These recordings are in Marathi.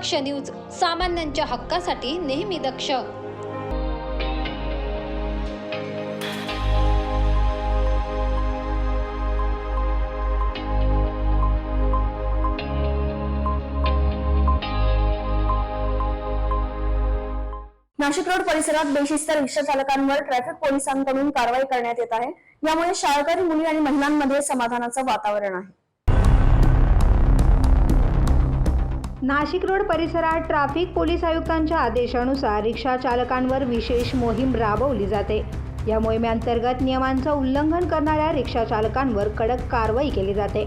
दक्ष न्यूज सामान्यांच्या हक्कासाठी नेहमी दक्ष. नाशिक रोड परिसरात बेशिस्त रिक्षा चालकांवर ट्रॅफिक पोलिसांकडून कारवाई करण्यात येत आहे. यामुळे शाळकरी मुली आणि महिलांमध्ये समाधानाचं वातावरण आहे. नाशिक रोड परिसरात ट्रॅफिक पोलीस आयुक्तांच्या आदेशानुसार रिक्षा चालकांवर विशेष मोहीम राबवली जाते. या मोहिमेअंतर्गत नियमांचं उल्लंघन करणाऱ्या रिक्षा चालकांवर कडक कारवाई केली जाते.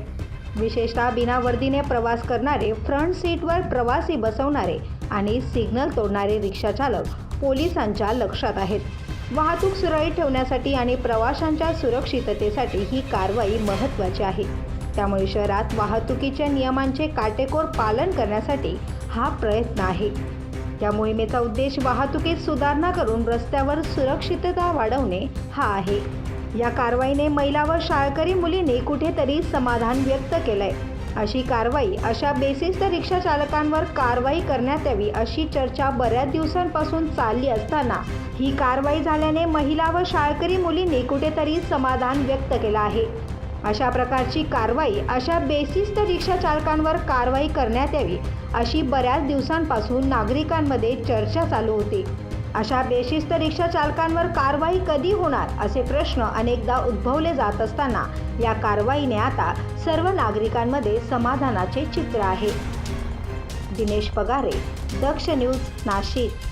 विशेषतः बिनावर्दीने प्रवास करणारे फ्रंट सीटवर प्रवासी बसवणारे आणि सिग्नल तोडणारे रिक्षा चालक पोलिसांच्या लक्षात आहेत. वाहतूक सुरळीत ठेवण्यासाठी आणि प्रवाशांच्या सुरक्षिततेसाठी ही कारवाई महत्त्वाची आहे. त्यामुळे शहरात वाहतुकीच्या नियमांचे काटेकोर पालन करण्यासाठी हा प्रयत्न आहे. या मोहिमेचा उद्देश वाहतुकीत सुधारणा करून रस्त्यावर सुरक्षितता वाढवणे हा आहे. या कारवाईने महिला व शाळकरी मुलींनी कुठेतरी समाधान व्यक्त केलंय. अशी कारवाई अशा बेसिस्त रिक्षा चालकांवर कारवाई करण्यात यावी अशी चर्चा बऱ्याच दिवसांपासून चालली असताना ही कारवाई झाल्याने महिला व शाळकरी मुलींनी कुठेतरी समाधान व्यक्त केलं आहे. अशा प्रकारची कारवाई अशा बेसिस्त रिक्षा चालकांवर कारवाई करण्यात यावी अशी बऱ्याच दिवसांपासून नागरिकांमध्ये चर्चा चालू होती. अशा बेशिस्त रिक्षा चालकांवर कारवाई कधी होणार असे प्रश्न अनेकदा उद्भवले जात असताना या कारवाईने आता सर्व नागरिकांमध्ये समाधानाचे चित्र आहे. दिनेश पगारे दक्ष न्यूज नाशिक.